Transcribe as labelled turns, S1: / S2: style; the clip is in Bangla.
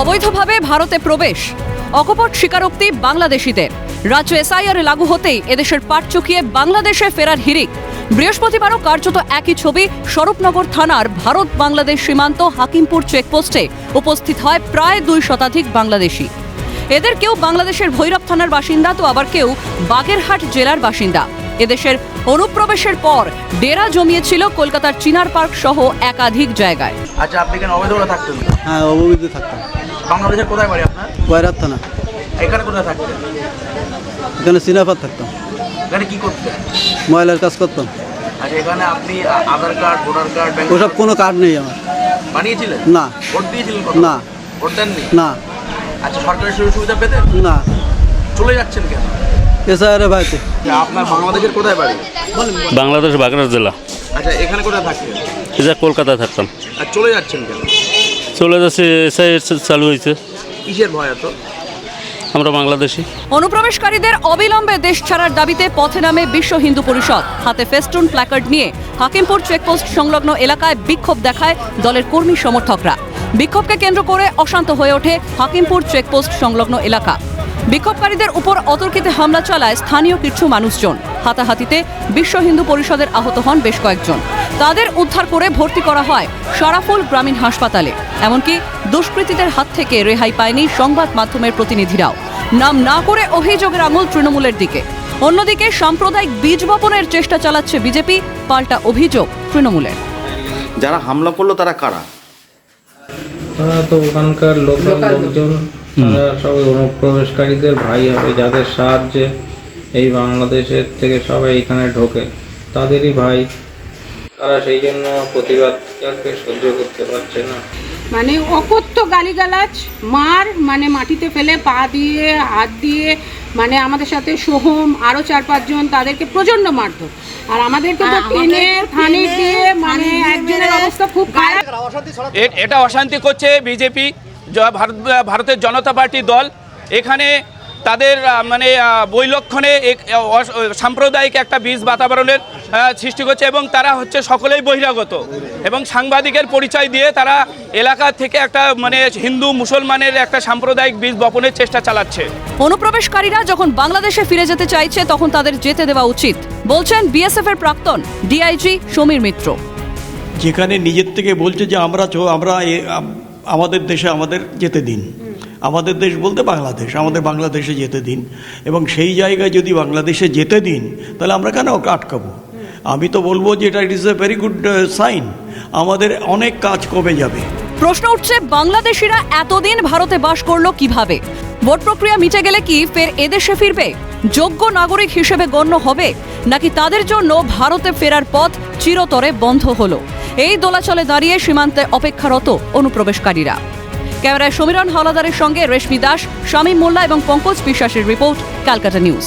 S1: অবৈধভাবে ভারতে প্রবেশ, অকপট স্বীকারোক্তি বাংলাদেশিদের। রাজ্য এসআইআর লাগু হতেই এদেশের পাট চুকিয়ে বাংলাদেশে ফেরার হিরিক বৃহস্পতিবারও কার্যত একই ছবি স্বরূপনগর থানার ভারত বাংলাদেশ সীমান্ত হাকিমপুর চেকপোস্টে উপস্থিত হয় প্রায় দুই শতাধিক বাংলাদেশি। এদের কেউ বাংলাদেশের ভৈরব থানার বাসিন্দা, তো আবার কেউ বাগেরহাট জেলার বাসিন্দা। এদেশের অনুপ্রবেশের পর ডেরা জমিয়েছিল কলকাতার চিনার পার্ক সহ একাধিক জায়গায়।
S2: আচ্ছা আপনি এখানে অবৈধভাবে থাকতেন?
S3: হ্যাঁ অববিদ্ধ থাকতাম।
S2: বাংলাদেশের কোথায় বাড়ি আপনার?
S3: কয়রাত থানা।
S2: এখানে কোথায় থাকতেন?
S3: এখানে সিনাপাত থাকতাম।
S2: এখানে কি করতেন?
S3: ময়লার কাজ করতাম।
S2: আচ্ছা এখানে আপনি Aadhaar card voter card bank
S3: ওসব কোনো কার্ড নেই আমার।
S2: বানিয়েছিলেন?
S3: না।
S2: ভোট দিয়েছিলেন
S3: না।
S2: ভোট দেননি?
S3: না।
S2: আচ্ছা সরকারি সুযোগ সুবিধা পেতেন?
S3: না।
S2: চলে যাচ্ছেন কেন?
S3: এসআইআর ভাইতে
S2: আপনার বাংলাদেশের কোথায় বাড়ি?
S4: বাংলাদেশ বাগড়া জেলা।
S2: আচ্ছা এখানে কোথায় থাকতেন
S4: এটা কলকাতায় থাকতাম।
S2: আর চলে যাচ্ছেন কেন?
S4: চলে যাচ্ছে চালু হয়েছে।
S2: কিসের ভয় এত?
S4: আমরা বাংলাদেশি।
S1: অনুপ্রবেশকারীদের অবিলম্বে দেশ ছাড়ার দাবিতে পথে নামে বিশ্ব হিন্দু পরিষদ। হাতে ফেস্টুন প্ল্যাকার্ড নিয়ে হাকিমপুর চেকপোস্ট সংলগ্ন এলাকায় বিক্ষোভ দেখায় দলের কর্মী সমর্থকরা। বিক্ষোভকে কেন্দ্র করে অশান্ত হয়ে ওঠে হাকিমপুর চেকপোস্ট সংলগ্ন এলাকা। বিক্ষোভকারীদের উপর অতর্কিতে হামলা চালায় স্থানীয় কিছু মানুষজন। হাতাহাতিতে বিশ্ব হিন্দু পরিষদের আহত হন বেশ কয়েকজন। তাদের উদ্ধার করে ভর্তি করা হয় সারাফুল গ্রামীণ হাসপাতালে। এমনকি দুষ্কৃতীদের হাত থেকে রেহাই পায়নি সংবাদ মাধ্যমের প্রতিনিধিরাও। নাম না করে অভিযোগের আঙুল তৃণমূলের দিকে। অন্যদিকে সাম্প্রদায়িক বীজ বপনের চেষ্টা চালাচ্ছে বিজেপি পাল্টা অভিযোগ তৃণমূলের।
S5: যারা হামলা করল তারা কারা?
S6: তো ওখানকার লোকাল লোকজন। তারা সবাই অনুপ্রবেশকারীদের ভাই হবে যাদের সাহায্যে এই বাংলাদেশের থেকে সবাই এখানে ঢোকে তাদেরই ভাই। তারা সেই জন্য প্রতিবাদকে সহ্য করতে পারছে না।
S7: মানে অকথ্য গালিগালাজ মার মানে মাটিতে ফেলে পা দিয়ে হাত দিয়ে মানে আমাদের সাথে সোহম আরও চার পাঁচজন তাদেরকে প্রচণ্ড মারধর। আর আমাদেরকে তো টেনে থানে দিয়ে মানে একজনের অবস্থা খুব খারাপ।
S8: এটা অশান্তি করছে বিজেপি। ভারত ভারতের জনতা পার্টি দল। এখানে তাদের মানে বৈলক্ষণে সাম্প্রদায়িক একটা বীজ বাতাবরণের সৃষ্টি করছে এবং তারা হচ্ছে সকলেই বহিরাগত। এবং সাংবাদিকের পরিচয় দিয়ে তারা এলাকা থেকে একটা মানে হিন্দু মুসলমানের একটা সাম্প্রদায়িক বীজ বপনের চেষ্টা চালাচ্ছে।
S1: অনুপ্রবেশকারীরা যখন বাংলাদেশে ফিরে যেতে চাইছে তখন তাদের যেতে দেওয়া উচিত। বলছেন বিএসএফ এর প্রাক্তন ডিআইজি সমীর মিত্র।
S9: যেখানে নিজের থেকে বলছে যে আমরা আমরা আমাদের দেশে আমাদের যেতে দিন। আমাদের দেশ বলতে বাংলাদেশ, আমাদের বাংলাদেশে যেতে দিন। এবং সেই জায়গায় যদি বাংলাদেশে যেতে দিন, তাহলে আমরা কেন আটকাবো? আমি তো বলব যে এটা it is a very good sign আমাদের অনেক কাজ কমে যাবে?
S1: প্রশ্ন উঠছে, বাংলাদেশিরা এতদিন ভারতে বাস করল কীভাবে? ভোট প্রক্রিয়া মিটে গেলে কি ফের এদেশে ফিরবে? যোগ্য নাগরিক হিসেবে গণ্য হবে? নাকি তাদের জন্য ভারতে ফেরার পথ চিরতরে বন্ধ হলো? এই দোলাচলে দাঁড়িয়ে সীমান্তে অপেক্ষারত অনুপ্রবেশকারীরা। ক্যামেরায় সমীরণ হলাদারের সঙ্গে রেশমি দাস, শামীম মোল্লা এবং পঙ্কজ বিশ্বাসের রিপোর্ট, ক্যালকাটা নিউজ।